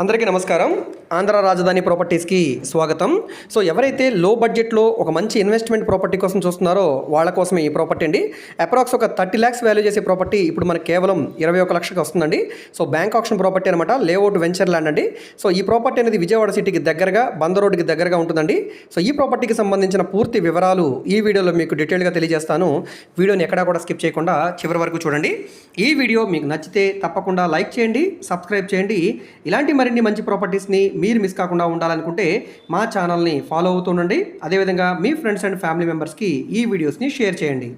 అందరికీ నమస్కారం. ఆంధ్ర రాజధాని ప్రాపర్టీస్కి స్వాగతం. సో ఎవరైతే లో బడ్జెట్లో ఒక మంచి ఇన్వెస్ట్మెంట్ ప్రాపర్టీ కోసం చూస్తున్నారో వాళ్ళ కోసం ఈ ప్రాపర్టీ అండి. అప్రాక్స్ ఒక థర్టీ ల్యాక్స్ వాల్యూ చేసే ప్రాపర్టీ ఇప్పుడు మనకి కేవలం ఇరవై ఒక లక్షకి వస్తుందండి. సో బ్యాంక్ ఆప్షన్ ప్రాపర్టీ అనమాట లేఅవుట్ వెంచర్ ల్యాండ్ అండి. సో ఈ ప్రాపర్టీ అనేది విజయవాడ సిటీకి దగ్గరగా బంద రోడ్డుకి దగ్గరగా ఉంటుందండి. సో ఈ ప్రాపర్టీకి సంబంధించిన పూర్తి వివరాలు ఈ వీడియోలో మీకు డీటెయిల్గా తెలియజేస్తాను. వీడియోని ఎక్కడా కూడా స్కిప్ చేయకుండా చివరి వరకు చూడండి. ఈ వీడియో మీకు నచ్చితే తప్పకుండా లైక్ చేయండి సబ్స్క్రైబ్ చేయండి. ఇలాంటి మరిన్ని మంచి ప్రాపర్టీస్ని మీరు మిస్ కాకుండా ఉండాలనుకుంటే మా ఛానల్ని ఫాలో అవుతుండండి అదేవిధంగా మీ ఫ్రెండ్స్ అండ్ ఫ్యామిలీ మెంబర్స్కి ఈ వీడియోస్ని షేర్ చేయండి.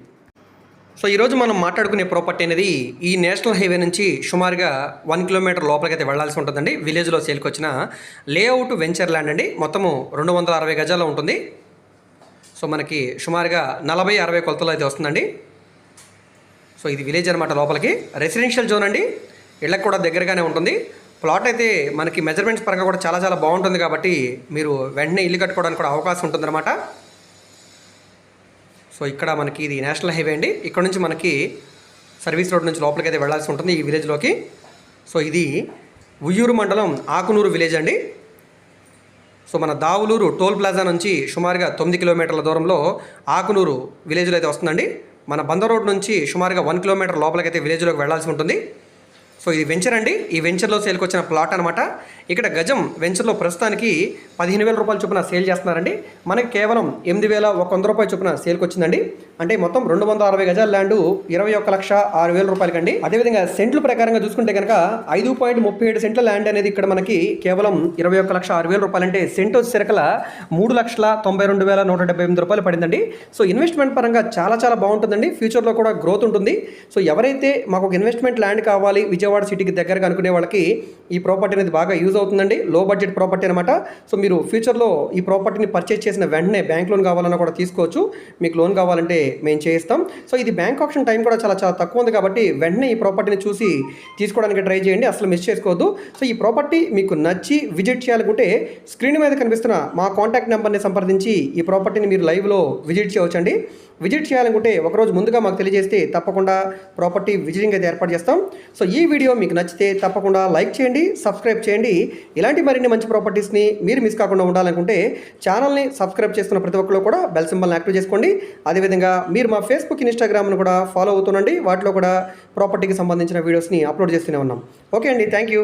సో ఈరోజు మనం మాట్లాడుకునే ప్రాపర్టీ అనేది ఈ నేషనల్ హైవే నుంచి సుమారుగా వన్ కిలోమీటర్ లోపలికి అయితే వెళ్ళాల్సి ఉంటుందండి. విలేజ్లో సేల్కి వచ్చిన లేఅవుట్ వెంచర్ ల్యాండ్ అండి. మొత్తము రెండు వందల అరవై గజాల్లో ఉంటుంది. సో మనకి సుమారుగా నలభై అరవై కొలతలు అయితే వస్తుందండి. సో ఇది విలేజ్ అనమాట లోపలికి. రెసిడెన్షియల్ జోన్ అండి. ఇళ్ళకి కూడా దగ్గరగానే ఉంటుంది. ప్లాట్ అయితే మనకి మెజర్మెంట్స్ పరంగా కూడా చాలా చాలా బాగుంటుంది కాబట్టి మీరు వెంటనే ఇల్లు కట్టుకోవడానికి కూడా అవకాశం ఉంటుందన్నమాట. సో ఇక్కడ మనకి ఇది నేషనల్ హైవే అండి. ఇక్కడ నుంచి మనకి సర్వీస్ రోడ్ నుంచి లోపలికి అయితే వెళ్ళాల్సి ఉంటుంది ఈ విలేజ్లోకి సో ఇది ఉయ్యూరు మండలం ఆకునూరు విలేజ్ అండి. సో మన దావులూరు టోల్ ప్లాజా నుంచి సుమారుగా తొమ్మిది కిలోమీటర్ల దూరంలో ఆకునూరు విలేజ్లో అయితే వస్తుందండి. మన బంద రోడ్ నుంచి సుమారుగా వన్ కిలోమీటర్ లోపలికైతే విలేజ్లోకి వెళ్ళాల్సి ఉంటుంది. సో ఇది వెంచర్ అండి. ఈ వెంచర్లో సేల్కి వచ్చిన ప్లాట్ అనమాట ఇక్కడ గజం వెంచర్లో ప్రస్తుతానికి పదిహేను వేల రూపాయల చొప్పున సేల్ చేస్తున్నారండి. మనకి కేవలం ఎనిమిది వేల ఒక వంద రూపాయల చొప్పున సేల్కి వచ్చిందండి. అంటే మొత్తం రెండు వందల అరవై గజాల ల్యాండ్ ఇరవై ఒక్క లక్ష ఆరు వేల రూపాయలకండి అదేవిధంగా సెంట్ల ప్రకారంగా చూసుకుంటే కనుక ఐదు పాయింట్ ముప్పై ఏడు సెంట్ల ల్యాండ్ అనేది ఇక్కడ మనకి కేవలం ఇరవై ఒక్క లక్ష ఆరు వేల రూపాయలు అంటే సెంట్ వచ్చేసరికల మూడు లక్షల తొంభై రెండు వేల నూట డెబ్బై ఎనిమిది రూపాయలు పడిందండి. సో ఇన్వెస్ట్మెంట్ పరంగా చాలా చాలా బాగుంటుందండి. ఫ్యూచర్లో కూడా గ్రోత్ ఉంటుంది. సో ఎవరైతే మాకు ఒక ఇన్వెస్ట్మెంట్ ల్యాండ్ కావాలి విజయవాడ సిటీకి దగ్గరగా అనుకునే వాళ్ళకి ఈ ప్రాపర్టీ అనేది బాగా యూజ్ అవుతుందండి. లో బడ్జెట్ ప్రాపర్టీ అనమాట సో మీరు ఫ్యూచర్లో ఈ ప్రాపర్టీని పర్చేస్ చేసిన వెంటనే బ్యాంక్ లోన్ కావాలన్నా కూడా తీసుకోవచ్చు. మీకు లోన్ కావాలంటే మేము చేయిస్తాం. సో ఇది బ్యాంక్ ఆప్షన్ టైం కూడా చాలా చాలా తక్కువ ఉంది కాబట్టి వెంటనే ఈ ప్రాపర్టీని చూసి తీసుకోవడానికి ట్రై చేయండి. అసలు మిస్ చేసుకోవద్దు. సో ఈ ప్రాపర్టీ మీకు నచ్చి విజిట్ చేయాలనుకుంటే స్క్రీన్ మీద కనిపిస్తున్న మా కాంటాక్ట్ నెంబర్ని సంప్రదించి ఈ ప్రాపర్టీని మీరు లైవ్లో విజిట్ చేయవచ్చండి. విజిట్ చేయాలనుకుంటే ఒకరోజు ముందుగా మాకు తెలియజేస్తే తప్పకుండా ప్రాపర్టీ విజిటింగ్ అయితే ఏర్పాటు చేస్తాం. సో ఈ వీడియో మీకు నచ్చితే తప్పకుండా లైక్ చేయండి సబ్స్క్రైబ్ చేయండి. ఇలాంటి మరిన్ని మంచి ప్రాపర్టీస్ని మీరు మిస్ కాకుండా ఉండాలనుకుంటే ఛానల్ని సబ్స్క్రైబ్ చేస్తున్న ప్రతి ఒక్కరు కూడా బెల్ సింబల్ని యాక్టివ్ చేసుకోండి. అదేవిధంగా మీరు మా ఫేస్బుక్ ఇన్స్టాగ్రామ్ను కూడా ఫాలో అవుతుండండి. వాటిలో కూడా ప్రాపర్టీకి సంబంధించిన వీడియోస్ని అప్లోడ్ చేస్తూనే ఉన్నాం. ఓకే అండి. Thank you